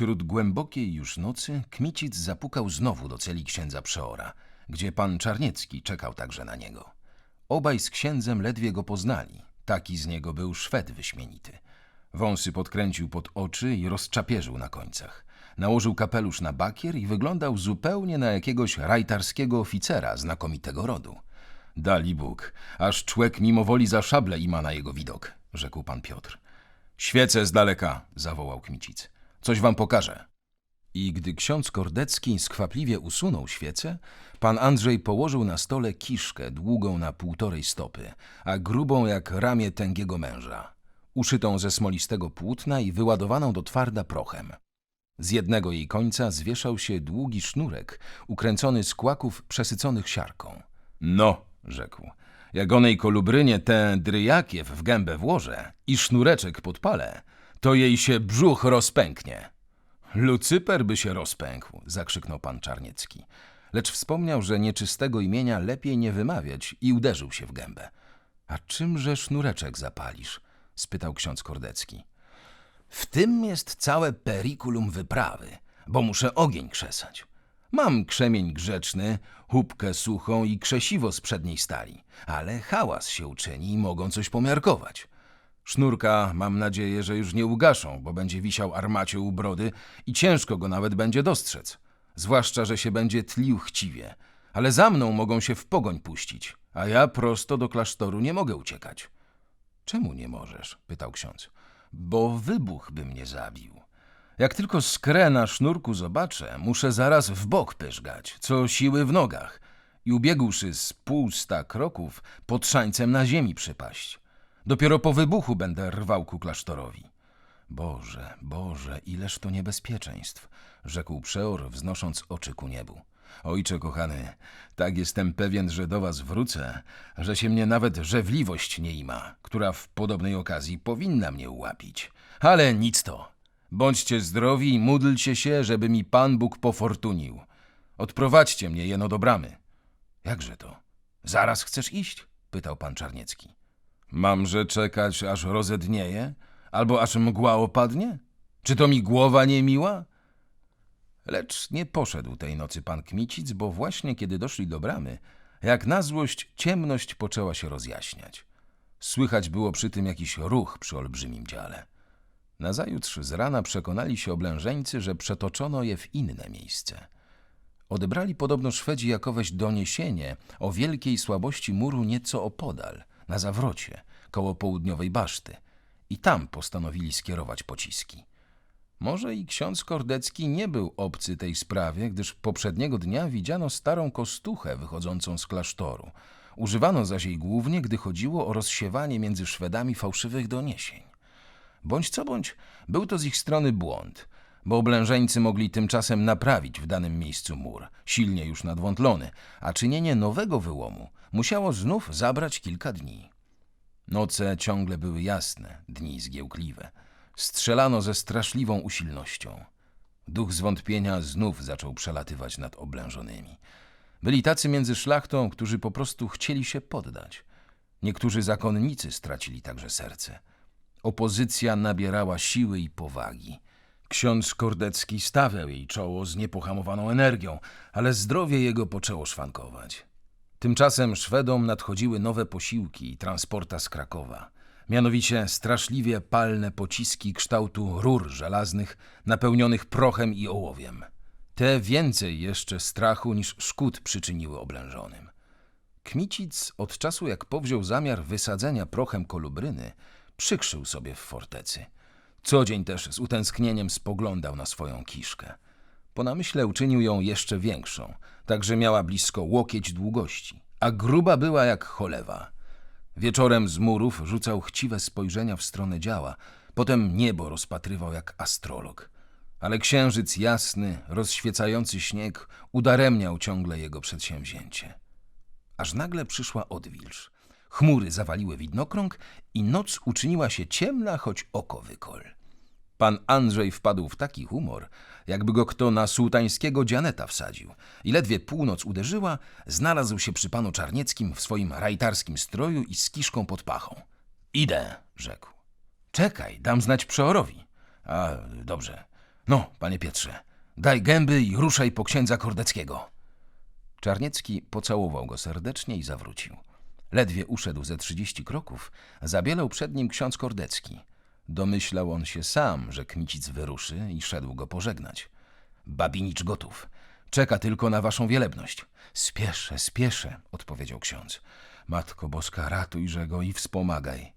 Wśród głębokiej już nocy Kmicic zapukał znowu do celi księdza Przeora, gdzie pan Czarniecki czekał także na niego. Obaj z księdzem ledwie go poznali. Taki z niego był Szwed wyśmienity. Wąsy podkręcił pod oczy i rozczapierzył na końcach. Nałożył kapelusz na bakier i wyglądał zupełnie na jakiegoś rajtarskiego oficera znakomitego rodu. Dali Bóg, aż człek mimowoli za szable ima na jego widok, rzekł pan Piotr. Świecę z daleka, zawołał Kmicic. Coś wam pokażę. I gdy ksiądz Kordecki skwapliwie usunął świecę, pan Andrzej położył na stole kiszkę długą na półtorej stopy, a grubą jak ramię tęgiego męża, uszytą ze smolistego płótna i wyładowaną do twarda prochem. Z jednego jej końca zwieszał się długi sznurek, ukręcony z kłaków przesyconych siarką. No, rzekł, jak onej kolubrynie tę dryjakiew w gębę włożę i sznureczek podpalę, to jej się brzuch rozpęknie. Lucyper by się rozpękł, zakrzyknął pan Czarniecki. Lecz wspomniał, że nieczystego imienia lepiej nie wymawiać i uderzył się w gębę. A czymże sznureczek zapalisz? spytał ksiądz Kordecki. W tym jest całe perikulum wyprawy, bo muszę ogień krzesać. Mam krzemień grzeczny, hubkę suchą i krzesiwo z przedniej stali, ale hałas się uczyni i mogą coś pomiarkować. Sznurka mam nadzieję, że już nie ugaszą, bo będzie wisiał armacie u brody i ciężko go nawet będzie dostrzec. Zwłaszcza, że się będzie tlił chciwie. Ale za mną mogą się w pogoń puścić, a ja prosto do klasztoru nie mogę uciekać. Czemu nie możesz? pytał ksiądz. Bo wybuch by mnie zabił. Jak tylko skrę na sznurku zobaczę, muszę zaraz w bok pyżgać, co siły w nogach i ubiegłszy z półsta kroków pod szańcem na ziemi przypaść. Dopiero po wybuchu będę rwał ku klasztorowi. Boże, Boże, ileż to niebezpieczeństw, rzekł przeor, wznosząc oczy ku niebu. Ojcze kochany, tak jestem pewien, że do was wrócę, że się mnie nawet żewliwość nie ima, która w podobnej okazji powinna mnie ułapić. Ale nic to. Bądźcie zdrowi i módlcie się, żeby mi Pan Bóg pofortunił. Odprowadźcie mnie jeno do bramy. Jakże to? Zaraz chcesz iść? pytał pan Czarniecki. Mamże czekać, aż rozednieje? Albo aż mgła opadnie? Czy to mi głowa nie miła? Lecz nie poszedł tej nocy pan Kmicic, bo właśnie kiedy doszli do bramy, jak na złość ciemność poczęła się rozjaśniać. Słychać było przy tym jakiś ruch przy olbrzymim dziale. Nazajutrz z rana przekonali się oblężeńcy, że przetoczono je w inne miejsce. Odebrali podobno Szwedzi jakoweś doniesienie o wielkiej słabości muru nieco opodal, na zawrocie, koło południowej baszty i tam postanowili skierować pociski. Może i ksiądz Kordecki nie był obcy tej sprawie, gdyż poprzedniego dnia widziano starą kostuchę wychodzącą z klasztoru. Używano zaś jej głównie, gdy chodziło o rozsiewanie między Szwedami fałszywych doniesień. Bądź co bądź, był to z ich strony błąd, bo oblężeńcy mogli tymczasem naprawić w danym miejscu mur, silnie już nadwątlony, a czynienie nowego wyłomu musiało znów zabrać kilka dni. Noce ciągle były jasne, dni zgiełkliwe. Strzelano ze straszliwą usilnością. Duch zwątpienia znów zaczął przelatywać nad oblężonymi. Byli tacy między szlachtą, którzy po prostu chcieli się poddać. Niektórzy zakonnicy stracili także serce. Opozycja nabierała siły i powagi. Ksiądz Kordecki stawiał jej czoło z niepohamowaną energią, ale zdrowie jego poczęło szwankować. Tymczasem Szwedom nadchodziły nowe posiłki i transporta z Krakowa. Mianowicie straszliwie palne pociski kształtu rur żelaznych napełnionych prochem i ołowiem. Te więcej jeszcze strachu niż szkód przyczyniły oblężonym. Kmicic od czasu jak powziął zamiar wysadzenia prochem kolubryny, przykrzył sobie w fortecy. Co dzień też z utęsknieniem spoglądał na swoją kiszkę. Po namyśle uczynił ją jeszcze większą, tak że miała blisko łokieć długości, a gruba była jak cholewa. Wieczorem z murów rzucał chciwe spojrzenia w stronę działa, potem niebo rozpatrywał jak astrolog. Ale księżyc jasny, rozświecający śnieg udaremniał ciągle jego przedsięwzięcie. Aż nagle przyszła odwilż. Chmury zawaliły widnokrąg i noc uczyniła się ciemna, choć oko wykol. Pan Andrzej wpadł w taki humor, jakby go kto na sułtańskiego dzianeta wsadził. I ledwie północ uderzyła, znalazł się przy panu Czarnieckim w swoim rajtarskim stroju i z kiszką pod pachą. Idę, rzekł. Czekaj, dam znać przeorowi. A, dobrze. No, panie Pietrze, daj gęby i ruszaj po księdza Kordeckiego. Czarniecki pocałował go serdecznie i zawrócił. Ledwie uszedł ze trzydzieści kroków, zabielał przed nim ksiądz Kordecki. Domyślał on się sam, że Kmicic wyruszy i szedł go pożegnać. Babinicz gotów. Czeka tylko na waszą wielebność. Spieszę, spieszę, odpowiedział ksiądz. Matko Boska, ratujże go i wspomagaj.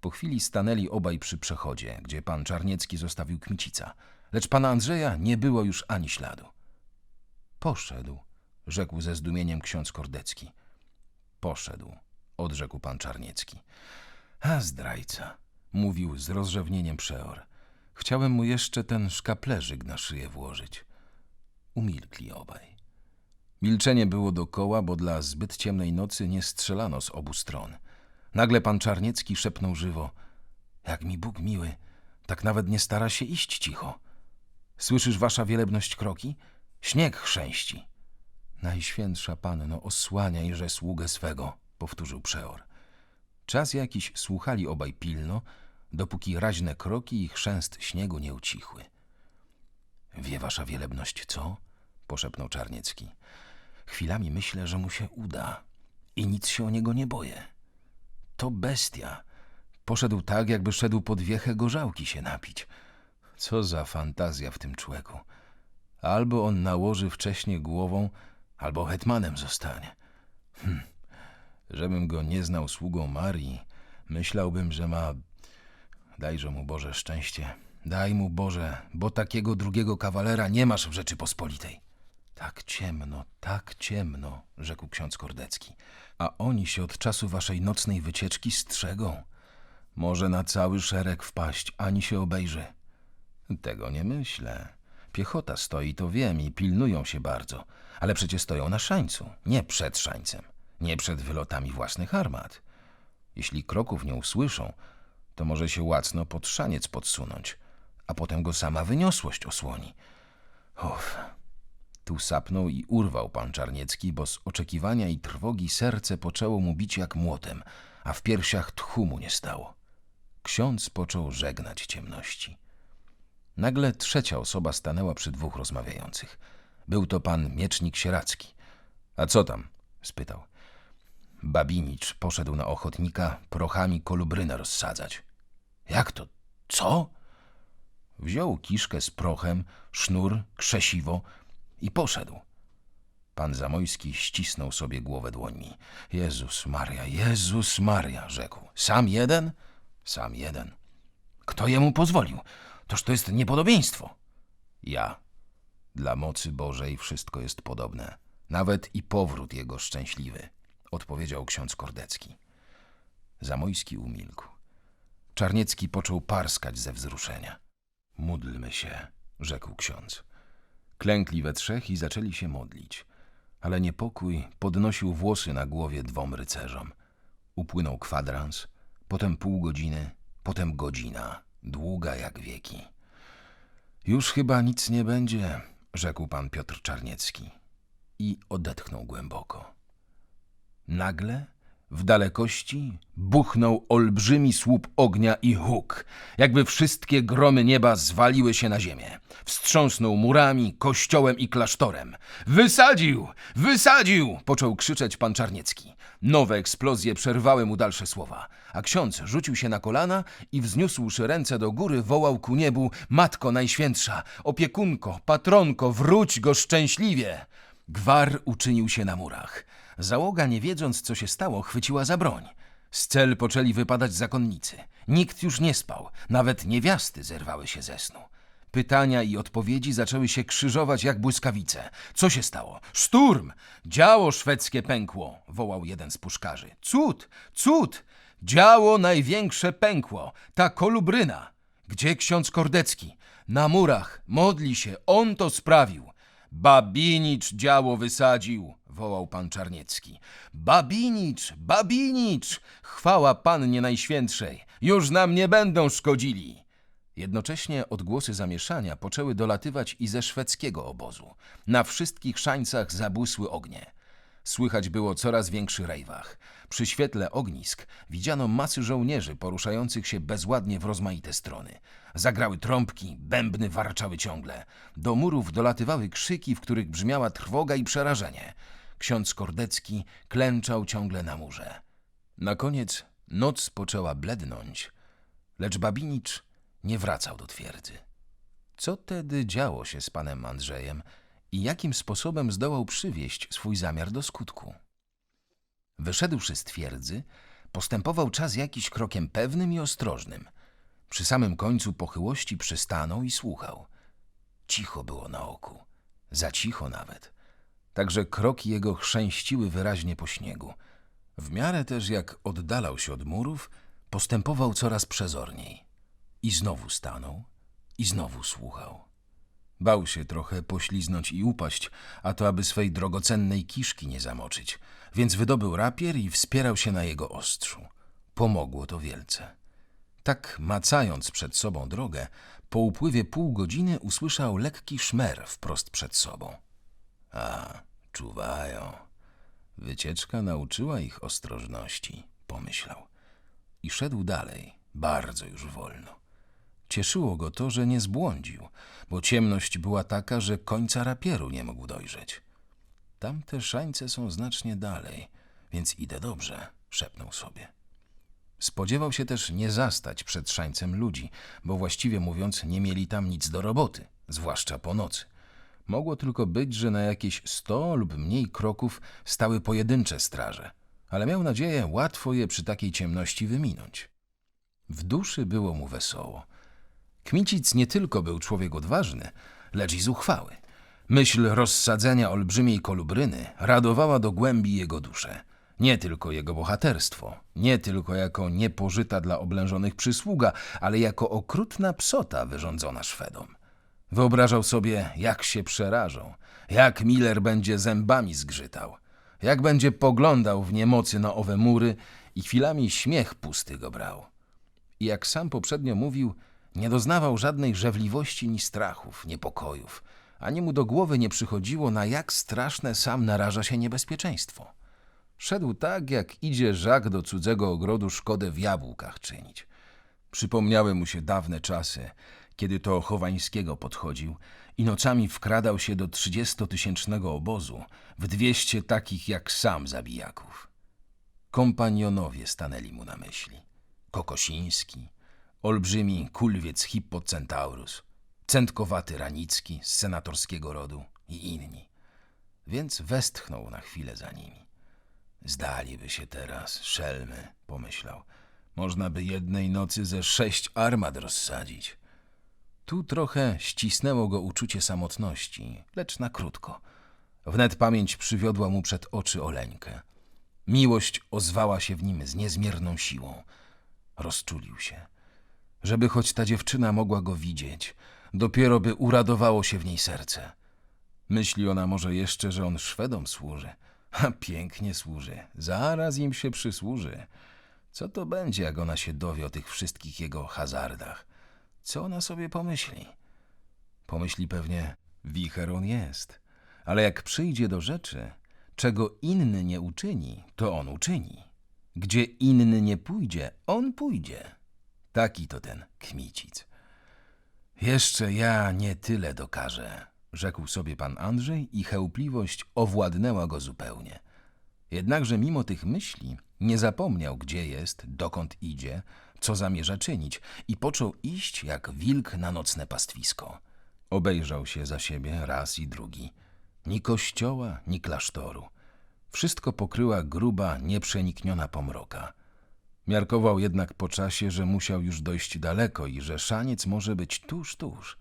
Po chwili stanęli obaj przy przechodzie, gdzie pan Czarniecki zostawił Kmicica, lecz pana Andrzeja nie było już ani śladu. Poszedł, rzekł ze zdumieniem ksiądz Kordecki. Poszedł, odrzekł pan Czarniecki. A zdrajca, mówił z rozrzewnieniem przeor. Chciałem mu jeszcze ten szkaplerzyk na szyję włożyć. Umilkli obaj. Milczenie było dokoła, bo dla zbyt ciemnej nocy nie strzelano z obu stron. Nagle pan Czarniecki szepnął żywo. Jak mi Bóg miły, tak nawet nie stara się iść cicho. Słyszysz wasza wielebność kroki? Śnieg chrzęści. Najświętsza Panno, osłaniajże sługę swego, powtórzył przeor. Czas jakiś słuchali obaj pilno, dopóki raźne kroki i chrzęst śniegu nie ucichły. Wie wasza wielebność co? poszepnął Czarniecki. Chwilami myślę, że mu się uda i nic się o niego nie boję. To bestia. Poszedł tak, jakby szedł pod wiechę gorzałki się napić. Co za fantazja w tym człowieku. Albo on nałoży wcześniej głową, albo hetmanem zostanie. Hm. Żebym go nie znał sługą Marii, myślałbym, że ma... Dajże mu Boże szczęście. Daj mu Boże, bo takiego drugiego kawalera nie masz w Rzeczypospolitej. Tak ciemno, tak ciemno, rzekł ksiądz Kordecki. A oni się od czasu waszej nocnej wycieczki strzegą. Może na cały szereg wpaść, ani się obejrzy. Tego nie myślę. Piechota stoi, to wiem, i pilnują się bardzo. Ale przecież stoją na szańcu, nie przed szańcem, nie przed wylotami własnych armat. Jeśli kroków nie usłyszą, to może się łacno pod szaniec podsunąć, a potem go sama wyniosłość osłoni. Uff. Tu sapnął i urwał pan Czarniecki, bo z oczekiwania i trwogi serce poczęło mu bić jak młotem, a w piersiach tchu mu nie stało. Ksiądz począł żegnać ciemności. Nagle trzecia osoba stanęła przy dwóch rozmawiających. Był to pan miecznik Sieracki. A co tam? spytał. Babinicz poszedł na ochotnika prochami kolubrynę rozsadzać. Jak to? Co? Wziął kiszkę z prochem, sznur, krzesiwo i poszedł. Pan Zamojski ścisnął sobie głowę dłońmi. Jezus Maria, Jezus Maria, rzekł. Sam jeden? Sam jeden. Kto jemu pozwolił? Toż to jest niepodobieństwo. Ja. Dla mocy Bożej wszystko jest podobne. Nawet i powrót jego szczęśliwy, odpowiedział ksiądz Kordecki. Zamojski umilkł. Czarniecki począł parskać ze wzruszenia. Módlmy się, rzekł ksiądz. Klękli we trzech i zaczęli się modlić. Ale niepokój podnosił włosy na głowie dwom rycerzom. Upłynął kwadrans, potem pół godziny, potem godzina, długa jak wieki. Już chyba nic nie będzie, rzekł pan Piotr Czarniecki i odetchnął głęboko. Nagle w dalekości buchnął olbrzymi słup ognia i huk, jakby wszystkie gromy nieba zwaliły się na ziemię. Wstrząsnął murami, kościołem i klasztorem. Wysadził! Wysadził! począł krzyczeć pan Czarniecki. Nowe eksplozje przerwały mu dalsze słowa, a ksiądz rzucił się na kolana i wzniósłszy ręce do góry wołał ku niebu Matko Najświętsza, opiekunko, patronko, wróć go szczęśliwie! Gwar uczynił się na murach. Załoga, nie wiedząc, co się stało, chwyciła za broń. Z cel poczęli wypadać zakonnicy. Nikt już nie spał, nawet niewiasty zerwały się ze snu. Pytania i odpowiedzi zaczęły się krzyżować jak błyskawice. Co się stało? Szturm! Działo szwedzkie pękło, wołał jeden z puszkarzy. Cud! Cud! Działo największe pękło. Ta kolubryna. Gdzie ksiądz Kordecki? Na murach. Modli się. On to sprawił. Babinicz działo wysadził, wołał pan Czarniecki. Babinicz, Babinicz! Chwała Pannie Najświętszej! Już nam nie będą szkodzili! Jednocześnie odgłosy zamieszania poczęły dolatywać i ze szwedzkiego obozu. Na wszystkich szańcach zabłysły ognie. Słychać było coraz większy rejwach. Przy świetle ognisk widziano masy żołnierzy poruszających się bezładnie w rozmaite strony. Zagrały trąbki, bębny warczały ciągle. Do murów dolatywały krzyki, w których brzmiała trwoga i przerażenie. Ksiądz Kordecki klęczał ciągle na murze. Na koniec noc poczęła blednąć, lecz Babinicz nie wracał do twierdzy. Co tedy działo się z panem Andrzejem i jakim sposobem zdołał przywieść swój zamiar do skutku? Wyszedłszy z twierdzy, postępował czas jakiś krokiem pewnym i ostrożnym. Przy samym końcu pochyłości przystanął i słuchał. Cicho było na oku, za cicho nawet. Także kroki jego chrzęściły wyraźnie po śniegu. W miarę też jak oddalał się od murów, postępował coraz przezorniej. I znowu stanął, i znowu słuchał. Bał się trochę pośliznąć i upaść, a to aby swej drogocennej kiszki nie zamoczyć, więc wydobył rapier i wspierał się na jego ostrzu. Pomogło to wielce. Tak macając przed sobą drogę, po upływie pół godziny usłyszał lekki szmer wprost przed sobą. A, czuwają. Wycieczka nauczyła ich ostrożności, pomyślał. I szedł dalej, bardzo już wolno. Cieszyło go to, że nie zbłądził, bo ciemność była taka, że końca rapieru nie mógł dojrzeć. Tamte szańce są znacznie dalej, więc idę dobrze, szepnął sobie. Spodziewał się też nie zastać przed szańcem ludzi, bo właściwie mówiąc nie mieli tam nic do roboty, zwłaszcza po nocy. Mogło tylko być, że na jakieś sto lub mniej kroków stały pojedyncze straże, ale miał nadzieję łatwo je przy takiej ciemności wyminąć. W duszy było mu wesoło. Kmicic nie tylko był człowiek odważny, lecz i zuchwały. Myśl rozsadzenia olbrzymiej kolubryny radowała do głębi jego duszę. Nie tylko jego bohaterstwo, nie tylko jako niepożyta dla oblężonych przysługa, ale jako okrutna psota wyrządzona Szwedom. Wyobrażał sobie, jak się przerażą, jak Miller będzie zębami zgrzytał, jak będzie poglądał w niemocy na owe mury i chwilami śmiech pusty go brał. I jak sam poprzednio mówił, nie doznawał żadnej żewliwości ni strachów, niepokojów, ani mu do głowy nie przychodziło, na jak straszne sam naraża się niebezpieczeństwo. Szedł tak, jak idzie żak do cudzego ogrodu szkodę w jabłkach czynić. Przypomniały mu się dawne czasy, kiedy to Chowańskiego podchodził i nocami wkradał się do trzydziestotysięcznego obozu w dwieście takich jak sam zabijaków. Kompanionowie stanęli mu na myśli. Kokosiński, olbrzymi kulwiec Hippocentaurus, centkowaty Ranicki z senatorskiego rodu i inni. Więc westchnął na chwilę za nimi. Zdaliby się teraz, szelmy, pomyślał. Można by jednej nocy ze sześć armat rozsadzić. Tu trochę ścisnęło go uczucie samotności, lecz na krótko. Wnet pamięć przywiodła mu przed oczy Oleńkę. Miłość ozwała się w nim z niezmierną siłą. Rozczulił się. Żeby choć ta dziewczyna mogła go widzieć, dopiero by uradowało się w niej serce. Myśli ona może jeszcze, że on Szwedom służy. A pięknie służy. Zaraz im się przysłuży. Co to będzie, jak ona się dowie o tych wszystkich jego hazardach? Co ona sobie pomyśli? Pomyśli pewnie, wicher on jest. Ale jak przyjdzie do rzeczy, czego inny nie uczyni, to on uczyni. Gdzie inny nie pójdzie, on pójdzie. Taki to ten kmicic. Jeszcze ja nie tyle dokażę, rzekł sobie pan Andrzej i chełpliwość owładnęła go zupełnie. Jednakże mimo tych myśli nie zapomniał, gdzie jest, dokąd idzie, co zamierza czynić i począł iść jak wilk na nocne pastwisko. Obejrzał się za siebie raz i drugi. Ni kościoła, ni klasztoru. Wszystko pokryła gruba, nieprzenikniona pomroka. Miarkował jednak po czasie, że musiał już dojść daleko i że szaniec może być tuż, tuż.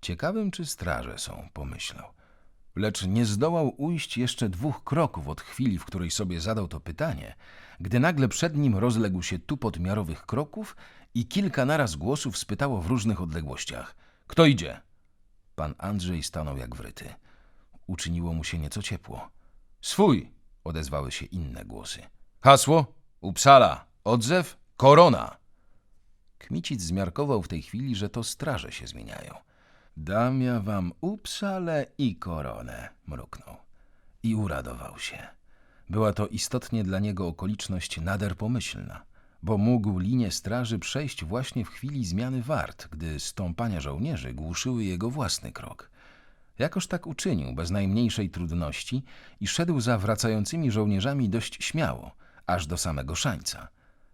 Ciekawym, czy straże są, pomyślał. Lecz nie zdołał ujść jeszcze dwóch kroków od chwili, w której sobie zadał to pytanie, gdy nagle przed nim rozległ się tupot miarowych kroków i kilka naraz głosów spytało w różnych odległościach. Kto idzie? Pan Andrzej stanął jak wryty. Uczyniło mu się nieco ciepło. Swój! odezwały się inne głosy. Hasło? Upsala. Odzew? Korona. Kmicic zmiarkował w tej chwili, że to straże się zmieniają. Dam ja wam upsale i koronę, mruknął. I uradował się. Była to istotnie dla niego okoliczność nader pomyślna. bo mógł linię straży przejść właśnie w chwili zmiany wart, gdy stąpania żołnierzy głuszyły jego własny krok. Jakoż tak uczynił bez najmniejszej trudności i szedł za wracającymi żołnierzami dość śmiało, aż do samego szańca.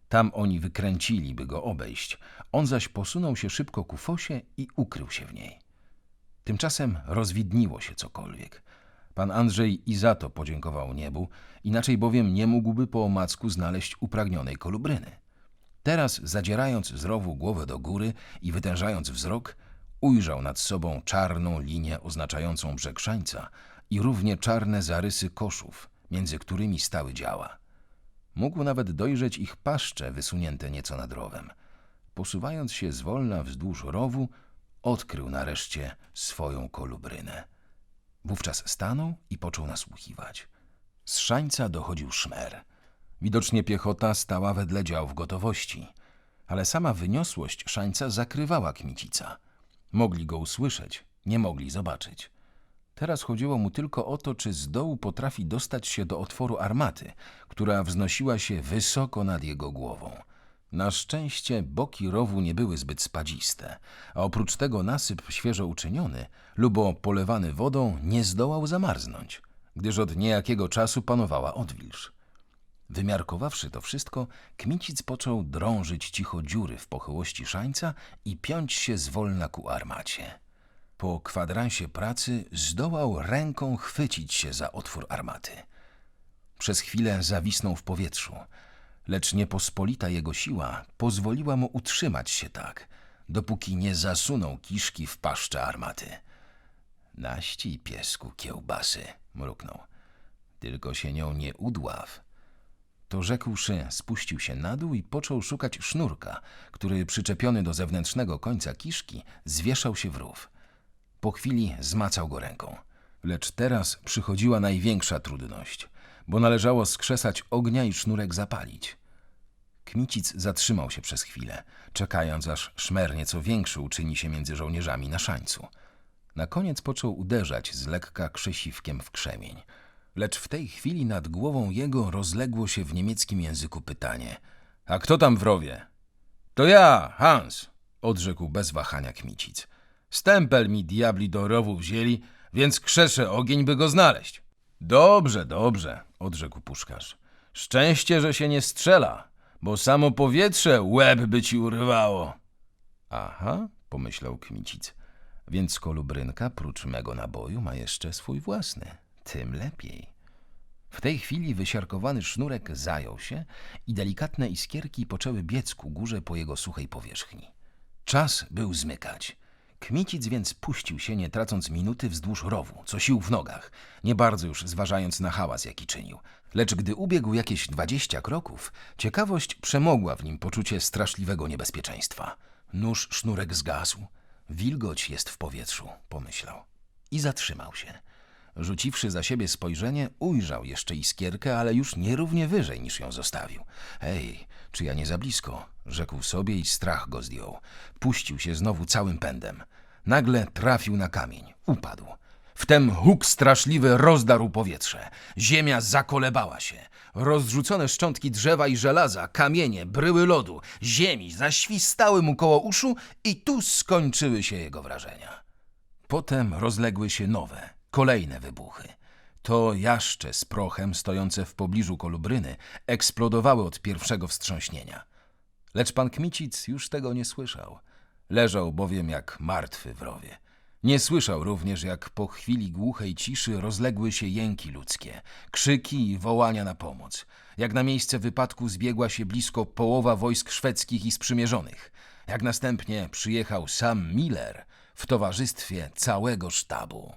Tam oni wykręcili, by go obejść, on zaś posunął się szybko ku fosie i ukrył się w niej. Tymczasem rozwidniło się cokolwiek. Pan Andrzej i za to podziękował niebu, inaczej bowiem nie mógłby po omacku znaleźć upragnionej kolubryny. Teraz, zadzierając z rowu głowę do góry i wytężając wzrok, ujrzał nad sobą czarną linię oznaczającą brzeg szańca i równie czarne zarysy koszów, między którymi stały działa. Mógł nawet dojrzeć ich paszcze wysunięte nieco nad rowem. Posuwając się zwolna wzdłuż rowu, odkrył nareszcie swoją kolubrynę. Wówczas stanął i począł nasłuchiwać. Z szańca dochodził szmer. Widocznie piechota stała wedle dział w gotowości, ale sama wyniosłość szańca zakrywała Kmicica. Mogli go usłyszeć, nie mogli zobaczyć. Teraz chodziło mu tylko o to, czy z dołu potrafi dostać się do otworu armaty, która wznosiła się wysoko nad jego głową. Na szczęście boki rowu nie były zbyt spadziste, a oprócz tego nasyp świeżo uczyniony, lubo polewany wodą, nie zdołał zamarznąć, gdyż od niejakiego czasu panowała odwilż. Wymiarkowawszy to wszystko, Kmicic począł drążyć cicho dziury w pochyłości szańca i piąć się zwolna ku armacie. Po kwadransie pracy zdołał ręką chwycić się za otwór armaty. Przez chwilę zawisnął w powietrzu, lecz niepospolita jego siła pozwoliła mu utrzymać się tak, dopóki nie zasunął kiszki w paszczę armaty. Naści, piesku, kiełbasy, mruknął. Tylko się nią nie udław. To rzekłszy, spuścił się na dół i począł szukać sznurka, który przyczepiony do zewnętrznego końca kiszki zwieszał się w rów. Po chwili zmacał go ręką. Lecz teraz przychodziła największa trudność, bo należało skrzesać ognia i sznurek zapalić. Kmicic zatrzymał się przez chwilę, czekając aż szmer nieco większy uczyni się między żołnierzami na szańcu. Na koniec począł uderzać z lekka krzesiwkiem w krzemień. Lecz w tej chwili nad głową jego rozległo się w niemieckim języku pytanie. A kto tam w rowie? To ja, Hans, odrzekł bez wahania Kmicic. Stempel mi diabli do rowu wzięli, więc krzeszę ogień, by go znaleźć. Dobrze, dobrze, odrzekł puszkarz. Szczęście, że się nie strzela, bo samo powietrze łeb by ci urywało. Aha, pomyślał Kmicic, więc kolubrynka prócz mego naboju ma jeszcze swój własny. Tym lepiej. W tej chwili wysiarkowany sznurek zajął się i delikatne iskierki poczęły biec ku górze po jego suchej powierzchni. Czas był zmykać. Kmicic więc puścił się, nie tracąc minuty wzdłuż rowu, co sił w nogach, nie bardzo już zważając na hałas, jaki czynił. Lecz gdy ubiegł jakieś dwadzieścia kroków, ciekawość przemogła w nim poczucie straszliwego niebezpieczeństwa. Nóż sznurek zgasł. Wilgoć jest w powietrzu, pomyślał. I zatrzymał się. Rzuciwszy za siebie spojrzenie, ujrzał jeszcze iskierkę, ale już nierównie wyżej niż ją zostawił. Ej, czy ja nie za blisko? Rzekł sobie i strach go zdjął. Puścił się znowu całym pędem. Nagle trafił na kamień. Upadł. Wtem huk straszliwy rozdarł powietrze. Ziemia zakolebała się. Rozrzucone szczątki drzewa i żelaza, kamienie, bryły lodu, ziemi zaświstały mu koło uszu i tu skończyły się jego wrażenia. Potem rozległy się nowe, kolejne wybuchy. To jaszcze z prochem stojące w pobliżu kolubryny eksplodowały od pierwszego wstrząśnienia. Lecz pan Kmicic już tego nie słyszał. Leżał bowiem jak martwy w rowie. Nie słyszał również, jak po chwili głuchej ciszy rozległy się jęki ludzkie, krzyki i wołania na pomoc. Jak na miejsce wypadku zbiegła się blisko połowa wojsk szwedzkich i sprzymierzonych. Jak następnie przyjechał sam Miller w towarzystwie całego sztabu.